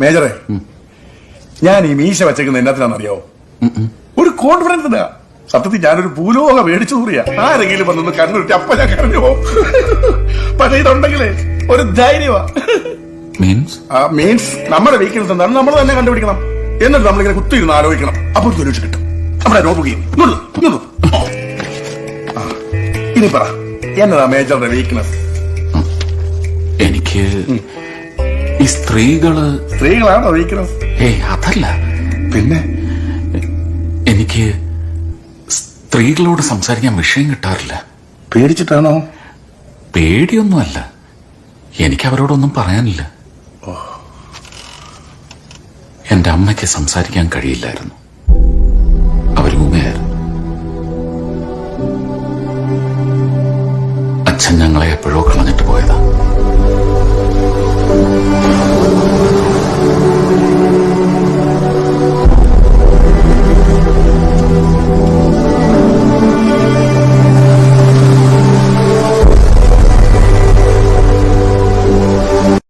മേജറെ ഞാൻ ഈ മീശ വെച്ചേക്കുന്ന എന്നാത്തിനാണെന്നറിയാവോ ഒരു കോൺഫിഡൻസ് ഉണ്ട് സത്യത്തിൽ ഞാനൊരു ഭൂലോക മേടിച്ചു കൂറിയ ആരെങ്കിലും വന്നൊന്ന് കണ്ണുരുട്ടി അപ്പ ഞാൻ കറിഞ്ഞു പക്ഷേ ഇതുണ്ടെങ്കിലേ ഒരു ധൈര്യമാ. മീൻസ് മീൻസ് നമ്മുടെ വീക്കിൽ എന്താണ് നമ്മൾ തന്നെ കണ്ടുപിടിക്കണം. എന്നിട്ട് നമ്മളിങ്ങനെ കുത്തിയിരുന്ന് ആലോചിക്കണം. അപ്പോൾ സൊല്യൂഷൻ കിട്ടും. നമ്മുടെ രോഗിയും ഇനി പറ എന്നതാ മേജറുടെ വീക്ക്നെസ് എനിക്ക് ഈ സ്ത്രീകൾ സ്ത്രീകളാണോ വീക്ക്നെസ് ഏയ് അതല്ല. പിന്നെ? എനിക്ക് സ്ത്രീകളോട് സംസാരിക്കാൻ വിഷയം കിട്ടാറില്ല. പേടിച്ചിട്ടാണോ? പേടിയൊന്നുമല്ല. എനിക്ക് അവരോടൊന്നും പറയാനില്ല എന്റെ അമ്മയ്ക്ക് സംസാരിക്കാൻ കഴിയില്ലായിരുന്നു. അവർ ഊമയായിരുന്നു. അച്ഛൻ ഞങ്ങളെ എപ്പോഴോ കളഞ്ഞിട്ട് പോയതാ.